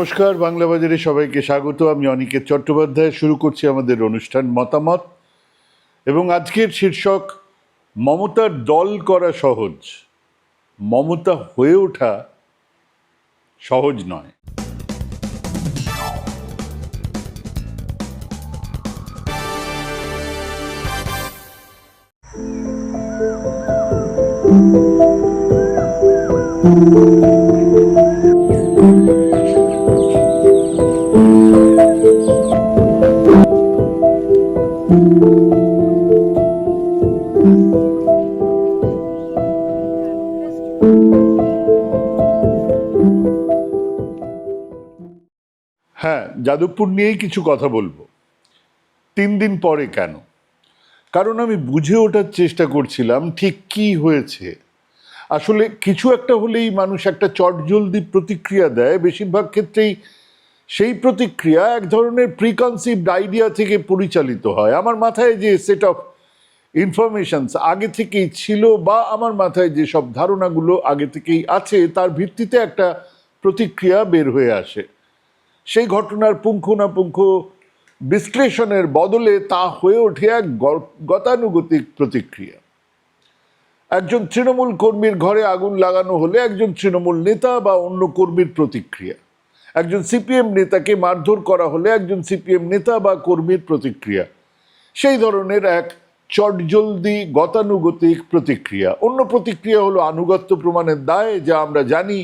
নমস্কার, বাংলা বাজারে সবাইকে স্বাগত। আমি অনিকেত চট্টোপাধ্যায়। শুরু করছি আমাদের অনুষ্ঠান মতামত। এবং আজকের শীর্ষক, মমতার দল করা সহজ, মমতা হয়ে ওঠা সহজ নয়। হ্যাঁ যাদবপুর নিয়েই কিছু কথা বলব। তিন দিন পরে কেন? কারণ আমি বুঝে ওঠার চেষ্টা করছিলাম ঠিক কি হয়েছে। আসলে কিছু একটা হলেই মানুষ একটা চটজলদি প্রতিক্রিয়া দেয়। বেশিরভাগ ক্ষেত্রেই সেই প্রতিক্রিয়া এক ধরনের প্রিকনসিভড আইডিয়া থেকে পরিচালিত হয়। আমার মাথায় যে সেট অফ ইনফরমেশনস আগে থেকেই ছিল বা আমার মাথায় যে সব ধারণাগুলো আগে থেকেই আছে, তার ভিত্তিতে একটা প্রতিক্রিয়া বের হয়ে আসে। সেই ঘটনার পুঙ্খানুপুঙ্খ বিশ্লেষণের বদলে তা হয়ে ওঠে এক গতানুগতিক প্রতিক্রিয়া। একজন তৃণমূল কর্মীর ঘরে আগুন লাগানো হলে একজন তৃণমূল নেতা বা অন্য কর্মীর প্রতিক্রিয়া। একজন সিপিএম নেতাকে মারধর করা হলে একজন সিপিএম নেতা বা কর্মীর প্রতিক্রিয়া। সেই ধরনের এক চটজলদি গতানুগতিক প্রতিক্রিয়া। অন্য প্রতিক্রিয়া হলো আনুগত্য প্রমাণের দায়, যা আমরা জানি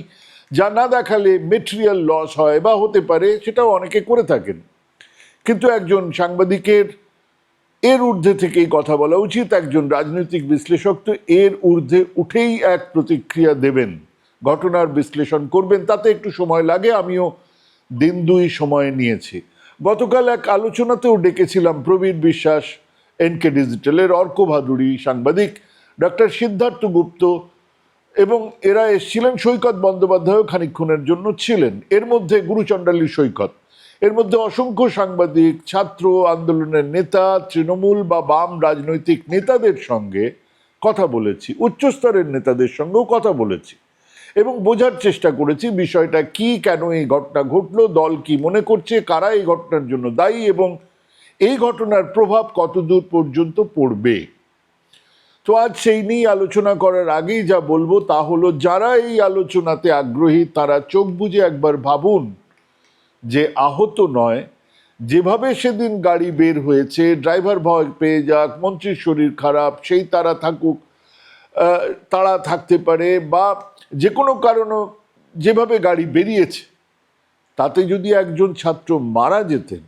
যা না দেখালে মেটেরিয়াল লস হয়, বা হতে পারে সেটাও অনেকে করে থাকেন। কিন্তু একজন সাংবাদিকের এর ঊর্ধ্বে থেকেই কথা বলা উচিত, একজন রাজনৈতিক বিশ্লেষক তো এর ঊর্ধ্বে উঠেই এক প্রতিক্রিয়া দেবেন। ঘটনার বিশ্লেষণ করবেন, তাতে একটু সময় লাগে, আমিও দিন দুই সময় নিয়েছি। গতকাল এক আলোচনাতেও ডেকেছিলাম প্রবীর বিশ্বাস, এনকে ডিজিটালের অর্ক ভাদুরী সাংবাদিক, ডক্টর সিদ্ধার্থ গুপ্ত এবং এরা এসেছিলেন সৈকত বন্দ্যোপাধ্যায়ও খানিক্ষণের জন্য ছিলেন। এর মধ্যে গুরুচণ্ডালী সৈকত। এর মধ্যে অসংখ্য সাংবাদিক, ছাত্র, আন্দোলনের নেতা, তৃণমূল বা বাম রাজনৈতিক নেতাদের সঙ্গে কথা বলেছি, উচ্চস্তরের নেতাদের সঙ্গেও কথা বলেছি এবং বোঝার চেষ্টা করেছি বিষয়টা কি, কেন এই ঘটনা ঘটলো, দল কি মনে করছে, কারা এই ঘটনার জন্য দায়ী এবং এই ঘটনার প্রভাব কতদূর পর্যন্ত পড়বে। তো আজ সেই নিয়ে আলোচনা করার আগেই যা বলব তা হলো, যারা এই আলোচনাতে আগ্রহী, তারা চোখ বুজে একবার ভাবুন যে আহত নয়। যেভাবে সেদিন গাড়ি বের হয়েছে, ড্রাইভার ভয় পেয়ে যাক, মন্ত্রীর শরীর খারাপ, সেই তারা থাকুক তারা থাকতে পারে বা যে কোনো কারণে যেভাবে গাড়ি বেরিয়েছে, তাতে যদি একজন ছাত্র মারা যেতেন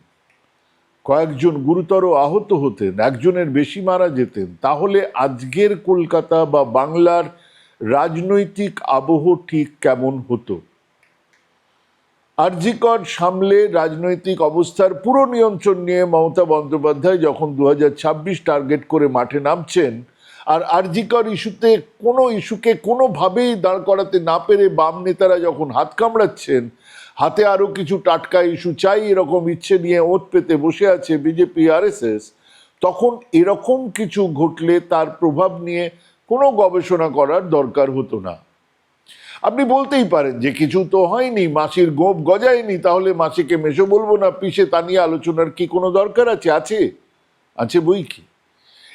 কয়েকজন গুরুতর আহত হতেন, একজনের বেশি মারা যেতেন। তাহলে আজকের কলকাতা বা বাংলার রাজনৈতিক আবহ ঠিক কেমন হতো? আরজিকর সামলে রাজনৈতিক অবস্থার পুরো নিয়ন্ত্রণ নিয়ে মমতা বন্দ্যোপাধ্যায় যখন দু হাজার ছাব্বিশ টার্গেট করে মাঠে নামছেন আর আরজিকর ইস্যুতে কোনো ইস্যুকে কোনোভাবেই দাঁড় করাতে না পেরে বাম নেতারা যখন হাত কামড়াচ্ছেন, হাতে আরও কিছু টাটকা ইস্যু চাই, এরকম ইচ্ছে নিয়ে ওত পেতে বসে আছে বিজেপি, আরএসএস, তখন এরকম কিছু ঘটলে তার প্রভাব নিয়ে কোনো গবেষণা করার দরকার হতো না। আপনি বলতেই পারেন যে কিছু তো হয়নি, মাসির গোপ গজায়নি, তাহলে মাসিকে মেশো বলব না, পিসে তা নিয়ে আলোচনার কি কোনো দরকার আছে? আছে? আছে বই কি?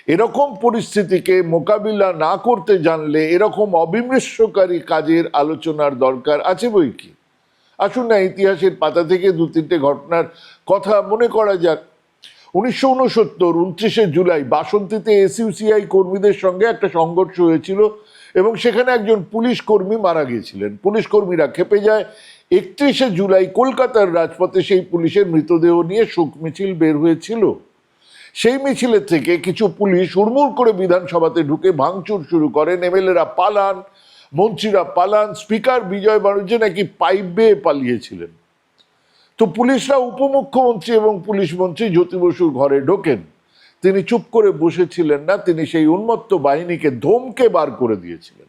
এরকম পরিস্থিতিকে মোকাবিলা না করতে জানলে এরকম অবিমৃষ্যকারী কাজের আলোচনার দরকার আছে বই কি? আসুন না, ইতিহাসের পাতা থেকে দু তিনটে ঘটনার কথা মনে করা যাক। উনিশশো উনসত্তর উনত্রিশে জুলাই বাসন্তীতে এসইউসিআই কর্মীদের সঙ্গে একটা সংঘর্ষ হয়েছিল এবং সেখানে একজন পুলিশ কর্মী মারা গিয়েছিলেন। পুলিশ কর্মীরা খেপে যায়। একত্রিশে জুলাই কলকাতার রাজপথে সেই পুলিশের মৃতদেহ নিয়ে শোক মিছিল বের হয়েছিল। সেই মিছিলের থেকে কিছু পুলিশ হুড়মুড় করে বিধানসভাতে ঢুকে ভাঙচুর শুরু করেন। এমএলএরা পালান, মন্ত্রীরা পালান, স্পিকার বিজয় বাণিজ্য নাকি পাইপ বেয়ে পালিয়েছিলেন। তো পুলিশরা উপমুখ্যমন্ত্রী এবং পুলিশ মন্ত্রী জ্যোতি বসুর ঘরে ঢোকেন। তিনি চুপ করে বসেছিলেন না, তিনি সেই উন্মত্ত বাহিনীকে ধমকে বার করে দিয়েছিলেন।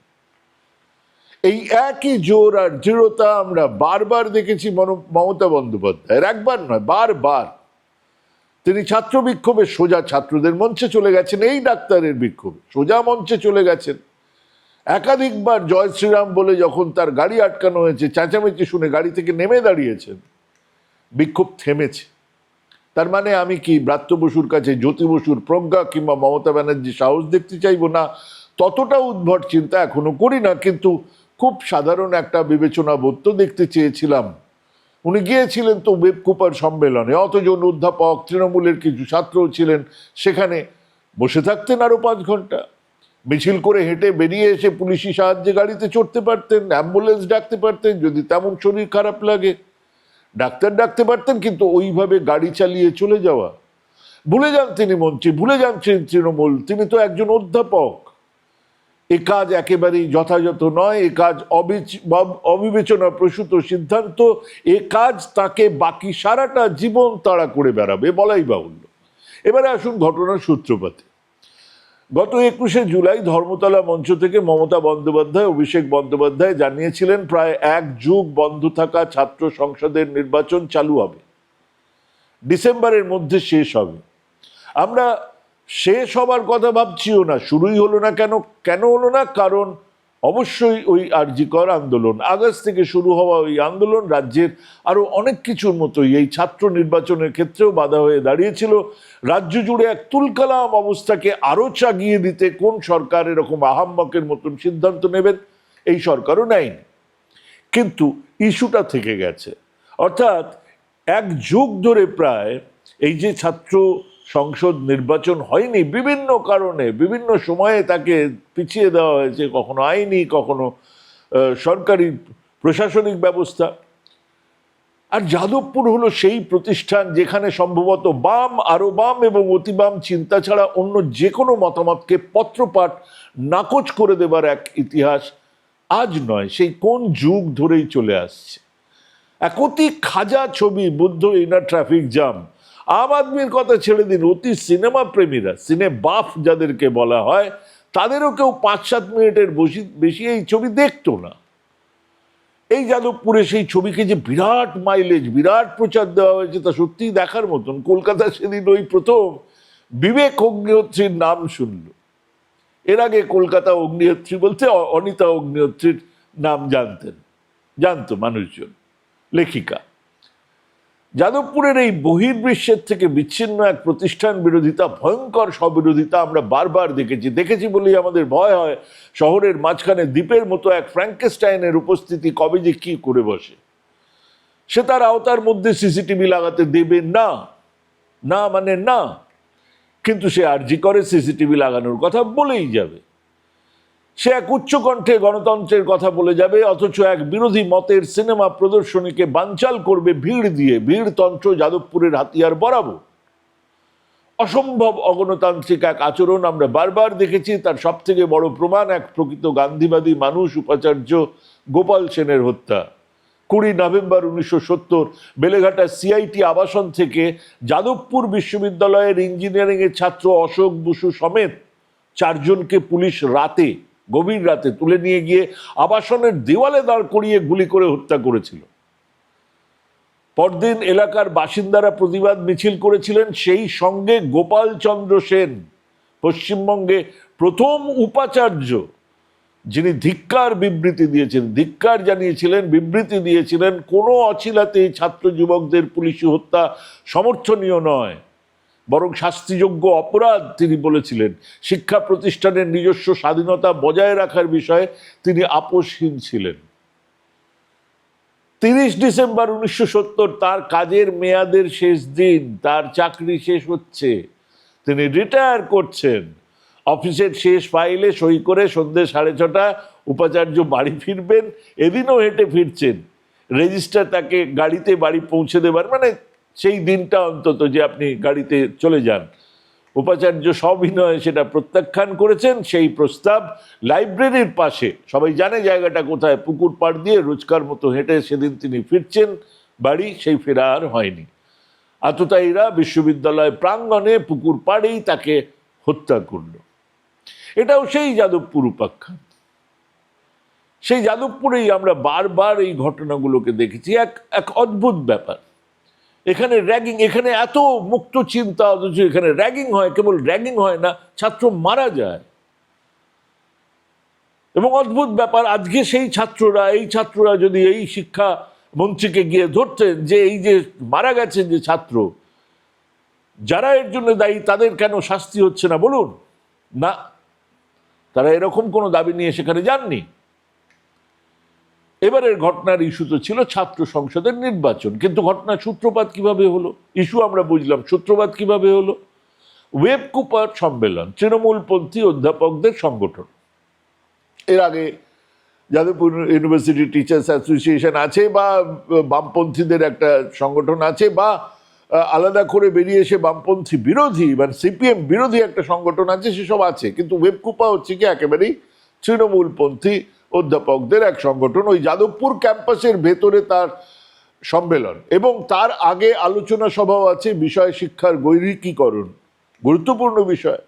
এই একই জোর আর দৃঢ়তা আমরা বারবার দেখেছি মমতা বন্দ্যোপাধ্যায়ের। একবার নয়, বারবার। তিনি ছাত্র বিক্ষোভে সোজা ছাত্রদের মঞ্চে চলে গেছেন, এই ডাক্তারের বিক্ষোভে। সোজা মঞ্চে চলে গেছেন। একাধিকবার জয় শ্রীরাম বলে যখন তার গাড়ি আটকানো হয়েছে, চেঁচামেচি শুনে গাড়ি থেকে নেমে দাঁড়িয়েছেন। বিক্ষোভ থেমেছে। তার মানে আমি কি ব্রাত্য বসুর কাছে জ্যোতি বসুর প্রজ্ঞা কিংবা মমতা ব্যানার্জি সাহস দেখতে চাইব না? ততটা উদ্ভট চিন্তা এখনও করি না, কিন্তু খুব সাধারণ একটা বিবেচনা বোধ তো দেখতে চেয়েছিলাম। উনি গিয়েছিলেন তো ওয়েব কুপার সম্মেলনে অতজন অধ্যাপক, তৃণমূলের কিছু ছাত্রও ছিলেন, সেখানে বসে থাকতেন আরও পাঁচ ঘণ্টা। মিছিল করে হেঁটে বেরিয়ে এসে পুলিশি সাহায্যে গাড়িতে চড়তে পারতেন, অ্যাম্বুলেন্স ডাকতে পারতেন, যদি তেমন শরীর খারাপ লাগে। ডাক্তার ডাকতে পারতেন, কিন্তু ওইভাবে গাড়ি চালিয়ে চলে যাওয়া। ভুলে যান তিনি মন্ত্রী, ভুলে যান তৃণমূল, তিনি তো একজন অধ্যাপক। এ কাজ একেবারেই যথাযথ নয়, এ কাজ অবিবেচনা প্রসূত সিদ্ধান্ত, এ কাজ তাকে বাকি সারাটা জীবন তাড়া করে বেড়াবে বলাই বাহুল্য। এবারে আসুন ঘটনার সূত্রপাতে। গত একুশে জুলাই ধর্মতলা মঞ্চ থেকে মমতা বন্দ্যোপাধ্যায়, অভিষেক বন্দ্যোপাধ্যায় জানিয়েছিলেন, প্রায় এক যুগ বন্ধ থাকা ছাত্র সংসদের নির্বাচন চালু হবে। ডিসেম্বরের মধ্যে শেষ হবে। আমরা শেষ হবার কথা ভাবছিও না, শুরুই হলো না কেন? কেন হলো না? কারণ অবশ্যই ওই আরজিকর আন্দোলন, আগস্ট থেকে শুরু হওয়া ওই আন্দোলন রাজ্যের আরও অনেক কিছুর মতোই। এই ছাত্র নির্বাচনের ক্ষেত্রেও বাধা হয়ে দাঁড়িয়েছিল। রাজ্য জুড়ে এক তুলকালাম অবস্থাকে আরও চাগিয়ে দিতে কোন সরকার এরকম আহাম্মকের মতন সিদ্ধান্ত নেবেন, এই সরকারও নেয়নি। কিন্তু ইস্যুটা থেকে গেছে। অর্থাৎ এক যুগ ধরে প্রায় এই যে ছাত্র সংসদ নির্বাচন হয়নি বিভিন্ন কারণে, বিভিন্ন সময়ে তাকে পিছিয়ে দেওয়া হয়েছে, কখনো আইনি, কখনো সরকারি প্রশাসনিক ব্যবস্থা। আর যাদবপুর হলো সেই প্রতিষ্ঠান যেখানে সম্ভবত বাম, আরও বাম এবং অতিবাম চিন্তা ছাড়া অন্য যে কোনো মতামতকে পত্রপাঠ, নাকচ করে দেবার এক ইতিহাস আজ নয়, সেই কোন যুগ ধরেই চলে আসছে। এক অতি খাজা ছবি, Buddha in a traffic jam. আম আদমির কথা ছেড়ে দিন, অতি সিনেমা প্রেমীরা, সিনে বাফ যাদেরকে বলা হয়, তাদেরও কেউ পাঁচ, সাত মিনিটের বসি, বেশি এই ছবি দেখতো না। এই যাদবপুরে সেই ছবিকে যে বিরাট মাইলেজ বিরাট প্রচার দেওয়া হয়েছে, তা সত্যিই দেখার মতন। কলকাতা সেদিন ওই প্রথম বিবেক অগ্নিহোত্রীর নাম শুনল। এর আগে কলকাতা অগ্নিহোত্রী বলতে অনিতা অগ্নিহোত্রীর নাম জানতেন, জানতো মানুষজন, লেখিকা। যাদবপুরের এই বহির্বিশ্বের থেকে বিচ্ছিন্ন এক প্রতিষ্ঠান বিরোধিতা, ভয়ঙ্কর স্ববিরোধিতা আমরা বারবার দেখেছি। দেখেছি বলেই আমাদের ভয় হয় শহরের মাঝখানে দ্বীপের মতো এক ফ্র্যাঙ্কেস্টাইনের উপস্থিতি কবে যে কি করে বসে। সে তার আওতার মধ্যে সিসিটিভি লাগাতে দেবে না। না মানে না। কিন্তু সে আর্জি করে সিসিটিভি লাগানোর কথা বলেই যাবে। সে এক উচ্চকণ্ঠে গণতন্ত্রের কথা বলে যাবে, অথচ এক বিরোধী মতের সিনেমা প্রদর্শনীকে বানচাল করবে ভিড় দিয়ে। ভিড়তন্ত্র যাদবপুরের হাতিয়ার বরাবর। অসম্ভব অগণতান্ত্রিক এক আচরণ আমরা বারবার দেখেছি, তার সব থেকে বড় প্রমাণ এক প্রকৃত গান্ধীবাদী মানুষ, উপাচার্য গোপাল সেনের হত্যা। কুড়ি নভেম্বর উনিশশো সত্তর বেলেঘাটা সিআইটি আবাসন থেকে যাদবপুর বিশ্ববিদ্যালয়ের ইঞ্জিনিয়ারিংয়ের ছাত্র অশোক বসু সমেত চারজনকে পুলিশ রাতে গভীর রাতে তুলে নিয়ে গিয়ে আবাসনের দেওয়ালে দাঁড় করিয়ে গুলি করে হত্যা করেছিল। পরদিন এলাকার বাসিন্দারা প্রতিবাদ মিছিল করেছিলেন, সেই সঙ্গে গোপাল চন্দ্র সেন, পশ্চিমবঙ্গে প্রথম উপাচার্য, যিনি ধিক্কার বিবৃতি দিয়েছেন ধিক্কার জানিয়েছিলেন, বিবৃতি দিয়েছিলেন, কোনো অছিলাতেই ছাত্র যুবকদের পুলিশি হত্যা সমর্থনীয় নয়। বরং শাস্তিযোগ্য অপরাধ তিনি বলেছিলেন। শিক্ষা প্রতিষ্ঠানের নিজস্ব স্বাধীনতা বজায় রাখার বিষয়ে তিনি আপোষহীন ছিলেন। তিরিশ ডিসেম্বর উনিশশো সত্তর, তার কাজের মেয়াদের শেষ দিন, তার চাকরি শেষ হচ্ছে। তিনি রিটায়ার করছেন। অফিসের শেষ ফাইলে সই করে সন্ধ্যে সাড়ে ছটা উপাচার্য বাড়ি ফিরবেন, এদিনও হেঁটে ফিরছেন। রেজিস্টার তাকে গাড়িতে বাড়ি পৌঁছে দেবার মানে সেই দিনটা অন্তত যে আপনি গাড়িতে চলে যান। উপাচার্য সবিনয়ে সেটা প্রত্যাখ্যান করেছেন, সেই প্রস্তাব লাইব্রেরির পাশে। সবাই জানে জায়গাটা কোথায়, পুকুর পাড় দিয়ে রোজকার মতো হেঁটে সেদিন তিনি ফিরছেন, বাড়ি সেই ফেরা আর হয়নি। আততায়ীরা বিশ্ববিদ্যালয় প্রাঙ্গণে পুকুর পাড়েই তাকে হত্যা করল। এটাও সেই যাদবপুর উপাখ্যান। সেই যাদবপুরেই আমরা বারবার এই ঘটনাগুলোকে দেখেছি। এক এক অদ্ভুত ব্যাপার। এখানে র্যাগিং এখানে এত মুক্ত চিন্তা, অথচ এখানে র্যাগিং হয়, কেবল র্যাগিং হয় না, ছাত্র মারা যায়। এবং অদ্ভুত ব্যাপার, আজকে সেই ছাত্ররা, এই ছাত্ররা যদি এই শিক্ষা মন্ত্রীকে গিয়ে ধরতেন যে এই যে মারা গেছেন যে ছাত্র, যারা এর জন্য দায়ী, তাদের কেন শাস্তি হচ্ছে না? বলুন। না, তারা এরকম কোনো দাবি নিয়ে সেখানে যাননি। এবারের ঘটনার ইস্যু তো ছিল ছাত্র সংসদের নির্বাচন, কিন্তু ঘটনার সূত্রপাত কীভাবে হলো? ইস্যু আমরা বুঝলাম, সূত্রপাত কীভাবে হলো? ওয়েব কুপার সম্মেলন, তৃণমূলপন্থী অধ্যাপকদের সংগঠন। এর আগে যাদবপুর ইউনিভার্সিটি টিচার্স অ্যাসোসিয়েশন আছে বা বামপন্থীদের একটা সংগঠন আছে বা আলাদা করে বেরিয়ে এসে বামপন্থী বিরোধী মানে সিপিএম বিরোধী একটা সংগঠন আছে, সেসব আছে। কিন্তু ওয়েবকুপা হচ্ছে কি একেবারেই তৃণমূলপন্থী অধ্যাপকদের এক সংগঠন ওই যাদবপুর ক্যাম্পাসের ভেতরে তার সম্মেলন। এবং তার আগে আলোচনা সভাও আছে বিষয় শিক্ষার গৈরিকীকরণ গুরুত্বপূর্ণ বিষয়।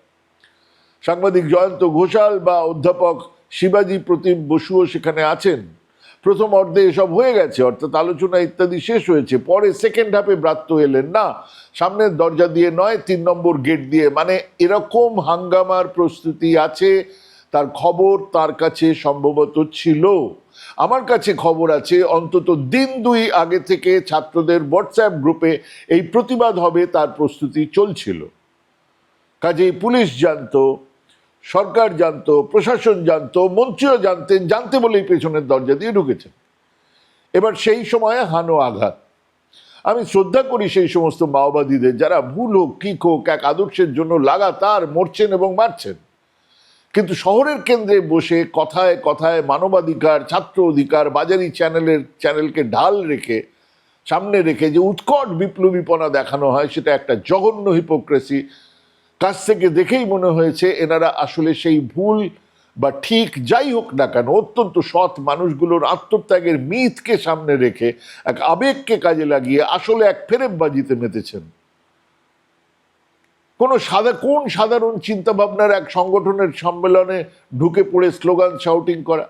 সাংবাদিক জয়ন্ত ঘোষাল বা অধ্যাপক শিবাজি প্রতিম বসুও সেখানে আছেন। প্রথম অর্ধে এসব হয়ে গেছে, অর্থাৎ আলোচনা ইত্যাদি শেষ হয়েছে। পরে সেকেন্ড হাফে ব্রাত্য এলেন, না, সামনের দরজা দিয়ে নয়, তিন নম্বর গেট দিয়ে। মানে এরকম হাঙ্গামার প্রস্তুতি আছে তার খবর তার কাছে সম্ভবত ছিল। আমার কাছে খবর আছে, অন্তত দিন দুই আগে থেকে ছাত্রদের হোয়াটসঅ্যাপ গ্রুপে এই প্রতিবাদ হবে তার প্রস্তুতি চলছিল। কাজেই পুলিশ জানত, সরকার জানত, প্রশাসন জানত, মন্ত্রীও জানতেন, জানতে বলেই পেছনের দরজা দিয়ে ঢুকেছেন। এবার সেই সময়ে হানো আঘাত। আমি শ্রদ্ধা করি সেই সমস্ত মাওবাদীদের যারা ভুল হোক, ঠিক হোক, এক আদর্শের জন্য লাগাতার মরছেন এবং মারছেন। কিন্তু শহরের কেন্দ্রে বসে কথায় কথায় মানবাধিকার, ছাত্র অধিকার, বাজারি চ্যানেলের, চ্যানেলকে ঢাল রেখে, সামনে রেখে যে উৎকট বিপ্লবীপনা দেখানো হয়, সেটা একটা জঘন্য হিপোক্রেসি কাছ থেকে দেখেই মনে হয়েছে এনারা আসলে সেই ভুল বা ঠিক যাই হোক না কেন, অত্যন্ত সৎ মানুষগুলোর আত্মত্যাগের মিথকে সামনে রেখে এক আবেগকে কাজে লাগিয়ে আসলে এক ফেরেববাজিতে মেতেছেন। কোন সাদা, কোন সাধারণ চিন্তা ভাবনার এক সংগঠনের সম্মেলনে ঢুকে পড়ে স্লোগান শাউটিং করা?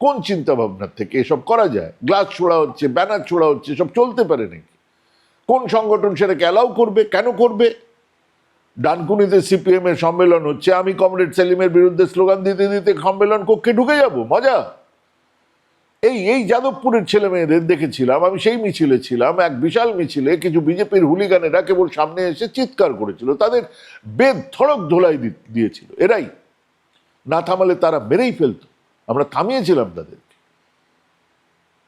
কোন চিন্তা ভাবনার থেকে এসব করা যায়? গ্লাস ছোড়া হচ্ছে ব্যানার ছোড়া হচ্ছে সব চলতে পারে নাকি? কোন সংগঠন সেটাকে অ্যালাউ করবে, কেন করবে? ডানকুনিতে সিপিএম এর সম্মেলন হচ্ছে, আমি কমরেড সেলিমের বিরুদ্ধে স্লোগান দিতে দিতে সম্মেলন কক্ষে ঢুকে যাব, মজা! এই এই যাদবপুরের ছেলে মেয়েদের দেখেছিলাম, আমি সেই মিছিলে ছিলাম, এক বিশাল মিছিলে, কিছু বিজেপির হুলিগানেরা কেবল সামনে এসে চিৎকার করেছিল, তাদের বেদ থড়ক ধোলাই দিয়েছিল, এরাই। না থামালে তারা মেরেই ফেলতো, আমরা থামিয়েছিলাম তাদেরকে।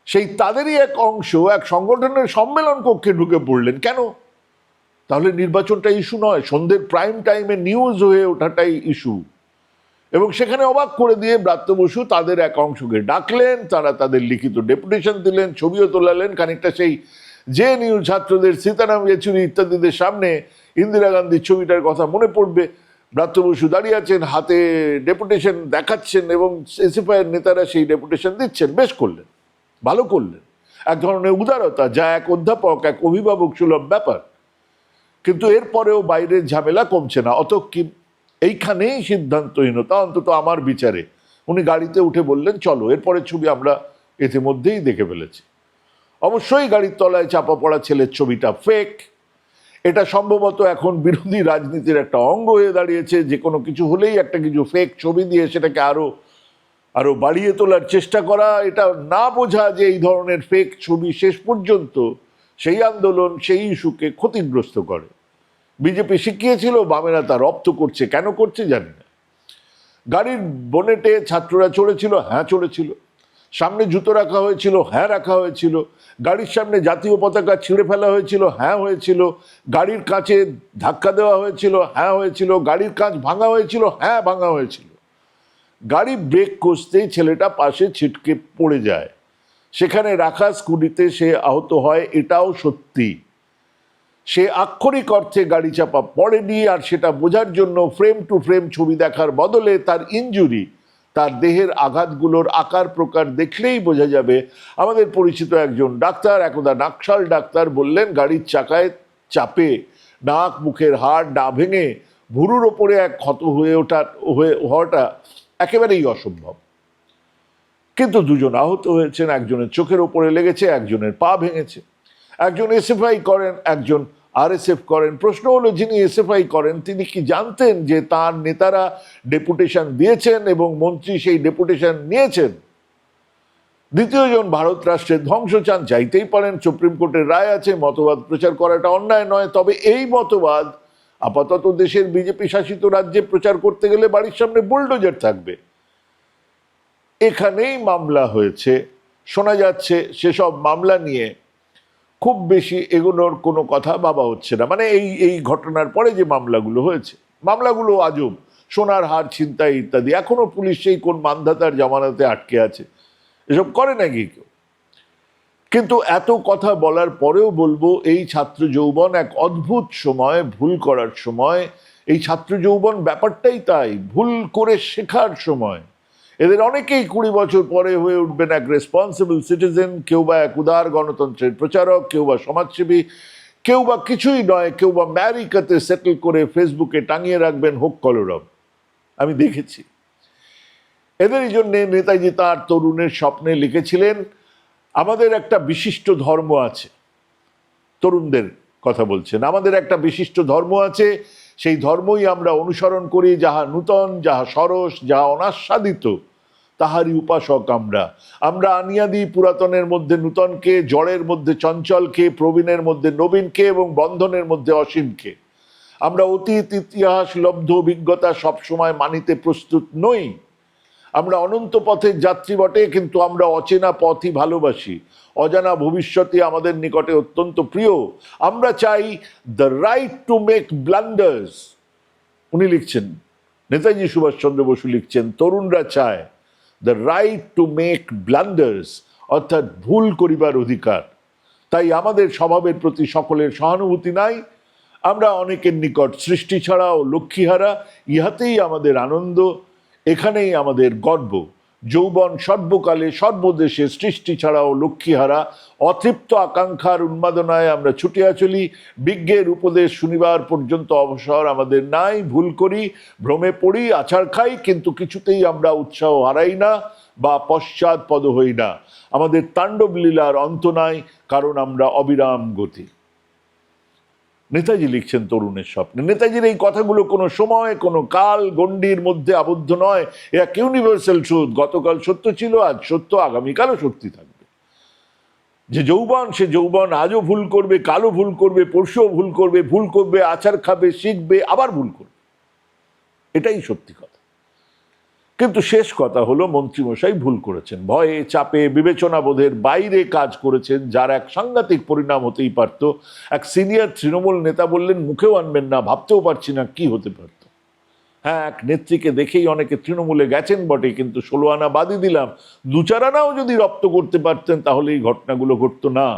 সেই তাদেরই এক অংশ এক সংগঠনের সম্মেলন কক্ষে ঢুকে পড়লেন, কেন? তাহলে নির্বাচনটা ইস্যু নয়, সন্ধ্যের প্রাইম টাইমে নিউজ হয়ে ওঠাটাই ইস্যু। এবং সেখানে অবাক করে দিয়ে ব্রাত্য বসু তাদের এক অংশকে ডাকলেন, তারা তাদের লিখিত ডেপুটেশন দিলেন, ছবিও তোলালেন, খানিকটা সেই যে নিউ ছাত্রদের সীতারাম ইয়েচুরি ইত্যাদিদের সামনে ইন্দিরা গান্ধীর ছবিটার কথা মনে পড়বে। ব্রাত্য বসু দাঁড়িয়ে আছেন, হাতে ডেপুটেশন দেখাচ্ছেন এবং এসএফআইয়ের নেতারা সেই ডেপুটেশন দিচ্ছেন, বেশ করলেন, ভালো করলেন। এক ধরনের উদারতা, যা এক অধ্যাপক, এক অভিভাবক সুলভ ব্যাপার। কিন্তু এরপরেও বাইরের ঝামেলা কমছে না, অত কি এইখানেই সিদ্ধান্তহীনতা, অন্তত আমার বিচারে। উনি গাড়িতে উঠে বললেন, চলো এরপরে ছবি আমরা ইতিমধ্যেই দেখে ফেলেছি। অবশ্যই গাড়ির তলায় চাপা পড়া ছেলের ছবিটা ফেক এটা সম্ভবত এখন বিরোধী রাজনীতির একটা অঙ্গ হয়ে দাঁড়িয়েছে, যে কোনো কিছু হলেই একটা কিছু ফেক ছবি দিয়ে সেটাকে আরও আরও বাড়িয়ে তোলার চেষ্টা করা। এটা না বোঝা যে এই ধরনের ফেক ছবি শেষ পর্যন্ত সেই আন্দোলন, সেই ইস্যুকে ক্ষতিগ্রস্ত করে। বিজেপি শিখিয়েছিল, বামেরা তা রপ্ত করছে। কেন করছে জানি না। গাড়ির বনেটে ছাত্ররা চড়েছিল হ্যাঁ চড়েছিল। সামনে জুতো রাখা হয়েছিল হ্যাঁ রাখা হয়েছিল। গাড়ির সামনে জাতীয় পতাকা ছিঁড়ে ফেলা হয়েছিল হ্যাঁ হয়েছিল। গাড়ির কাঁচে ধাক্কা দেওয়া হয়েছিল হ্যাঁ হয়েছিল। গাড়ির কাঁচ ভাঙা হয়েছিল হ্যাঁ ভাঙা হয়েছিল। গাড়ি ব্রেক কষতেই ছেলেটা পাশে ছিটকে পড়ে যায়। সেখানে রাখা স্কুটিতে সে আহত হয়, এটাও সত্যি। সে আক্ষরিক অর্থে গাড়ি চাপা পড়েনি আর সেটা বোঝার জন্য ফ্রেম টু ফ্রেম ছবি দেখার বদলে তার ইনজুরি তার দেহের আঘাতগুলোর আকার প্রকার দেখলেই বোঝা যাবে। আমাদের পরিচিত একজন ডাক্তার, একদা নাকশাল ডাক্তার বললেন, গাড়ির চাকায় চাপে, নাক, মুখের হাড় না ভেঙে ভুরুর ওপরে এক ক্ষত হয়ে ওঠা, হয়ে হওয়াটা একেবারেই অসম্ভব। কিন্তু দুজন আহত হয়েছেন, একজনের চোখের ওপরে লেগেছে, একজনের পা ভেঙেছে। একজন এসএফআই করেন, একজন আরএসএফ করেন। প্রশ্ন হলো, যিনি এসএফআই করেন, তিনি কি জানতেন যে তার নেতারা ডেপুটেশন দিয়েছেন এবং মন্ত্রী সেই ডেপুটেশন নিয়েছেন? দ্বিতীয়জন ভারত রাষ্ট্রের ধ্বংস চান চাইতেই পারেন সুপ্রিম কোর্টের রায় আছে, মতবাদ প্রচার করাটা অন্যায় নয়, তবে এই মতবাদ আপাতত দেশের বিজেপি শাসিত রাজ্যে প্রচার করতে গেলে বাড়ির সামনে বুলডোজার থাকবে। এখানেই মামলা হয়েছে, শোনা যাচ্ছে, সেসব মামলা নিয়ে খুব বেশি এগোনোর কোনো কথা ভাবা হচ্ছে না। মানে এই এই ঘটনার পরে যে মামলাগুলো হয়েছে, মামলাগুলো আজব সোনার হার, ছিনতাই ইত্যাদি। এখনও পুলিশ সেই কোন মানধাতার জামানাতে আটকে আছে, এসব করে নাকি কেউ। কিন্তু এত কথা বলার পরেও বলব, এই ছাত্র যৌবন এক অদ্ভুত সময়, ভুল করার সময়। এই ছাত্র যৌবন ব্যাপারটাই তাই, ভুল করে শেখার সময়। এদের অনেকেই কুড়ি বছর পরে হয়ে উঠবেন এক রেসপন্সিবল সিটিজেন কেউ বা এক উদার গণতন্ত্রের প্রচারক, কেউ বা সমাজসেবী, কেউ বা কিছুই নয়, কেউ বা ম্যারিকাতে সেটেল করে ফেসবুকে টাঙিয়ে রাখবেন হোক কলরব। আমি দেখেছি। এদেরই জন্যে নেতাজি তার তরুণের স্বপ্নে লিখেছিলেন, আমাদের একটা বিশিষ্ট ধর্ম আছে। তরুণদের কথা বলছেন। আমাদের একটা বিশিষ্ট ধর্ম আছে সেই ধর্মই আমরা অনুসরণ করি, যাহা নূতন, যাহা সরস, যাহা অনাস্বাদিত, তাহারই উপাসক আমরা। আমরা আনিয়া দিই পুরাতনের মধ্যে নূতনকে, জড়ের মধ্যে চঞ্চলকে, প্রবীণের মধ্যে নবীনকে এবং বন্ধনের মধ্যে অসীমকে। আমরা অতীত, ইতিহাস, লব্ধ, অভিজ্ঞতা সবসময় মানিতে প্রস্তুত নই। আমরা অনন্ত পথের যাত্রী বটে, কিন্তু আমরা অচেনা পথই ভালোবাসি। অজানা ভবিষ্যতে আমাদের নিকটে অত্যন্ত প্রিয়। আমরা চাই the right to make blunders উনি লিখছেন, নেতাজি সুভাষচন্দ্র বসু লিখছেন, তরুণরা চায় the right to make blunders অর্থাৎ ভুল করিবার অধিকার। তাই আমাদের স্বভাবের প্রতি সকলের সহানুভূতি নাই। আমরা অনেকের নিকট সৃষ্টি ছাড়া ও লক্ষ্মীহারা ইহাতেই আমাদের আনন্দ। এখানেই আমাদের গর্ব। যৌবন সর্বকালে, সর্বদেশে সৃষ্টি ছাড়াও লক্ষ্মীহারা। অতৃপ্ত আকাঙ্ক্ষার উন্মাদনায় আমরা ছুটিয়া চলি বিজ্ঞের উপদেশ শুনিবার পর্যন্ত অবসর আমাদের নাই, ভুল করি। ভ্রমে পড়ি, আছাড় খাই, কিন্তু কিছুতেই আমরা উৎসাহ হারাই না বা পশ্চাৎ পদ হই না। আমাদের তাণ্ডব লীলার অন্ত নাই, কারণ আমরা অবিরাম গতি। নেতাজি লিখছেন তরুণের স্বপ্নে। নেতাজির এই কথাগুলো কোনো সময়, কোনো কাল গণ্ডির মধ্যে আবদ্ধ নয়। এ এক ইউনিভার্সাল ট্রুথ গতকাল সত্য ছিল, আজ সত্য, আগামীকালও সত্যি থাকবে। যে যৌবন, সে যৌবন আজও ভুল করবে কালো ভুল করবে, পরশুও ভুল করবে ভুল করবে, আচার খাবে, শিখবে, আবার ভুল করবে। এটাই সত্যি কথা। কিন্তু শেষ কথা হলো মন্ত্রীমশাই ভুল করেছেন। ভয়ে, চাপে বিবেচনা বোধের বাইরে কাজ করেছেন, যার এক সাংঘাতিক পরিণাম হতেই পারত। এক সিনিয়র তৃণমূল নেতা বললেন, মুখেও আনবেন না, ভাবতেও পারছি না কি হতে পারত। হ্যাঁ এক নেত্রীকে দেখেই অনেকে তৃণমূলে গেছেন বটে, কিন্তু ষোলো আনা বাদই দিলাম। দু আনাও যদি রপ্ত করতে পারতেন তাহলে এই ঘটনাগুলো ঘটতো না।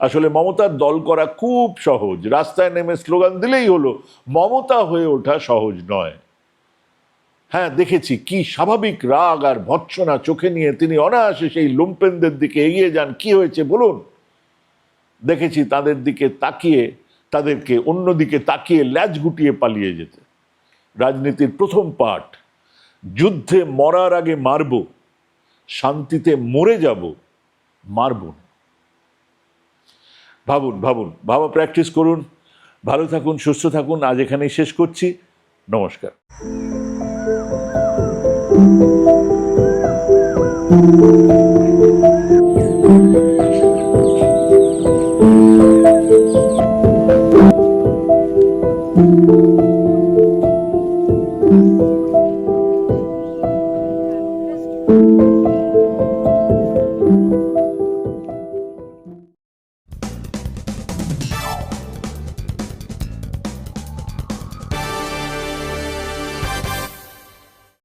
আসলে মমতার দল করা খুব সহজ। রাস্তায় নেমে স্লোগান দিলেই হলো, মমতা হয়ে ওঠা সহজ নয়। হ্যাঁ দেখেছি। কি স্বাভাবিক রাগ আর ভৎসনা চোখে নিয়ে তিনি অনায়াসে সেই লুম্পেনদের দিকে এগিয়ে যান। কি হয়েছে বলুন? দেখেছি তাদের দিকে তাকিয়ে, তাদেরকে অন্যদিকে তাকিয়ে ল্যাজ গুটিয়ে পালিয়ে যেতে। রাজনীতির প্রথম পাঠ, যুদ্ধে মরার আগে মারব, শান্তিতে মরে যাব, মারব ভাবুন ভাবুন, ভাবা প্র্যাকটিস করুন। ভালো থাকুন, সুস্থ থাকুন। আজ এখানেই শেষ করছি। নমস্কার। thank you.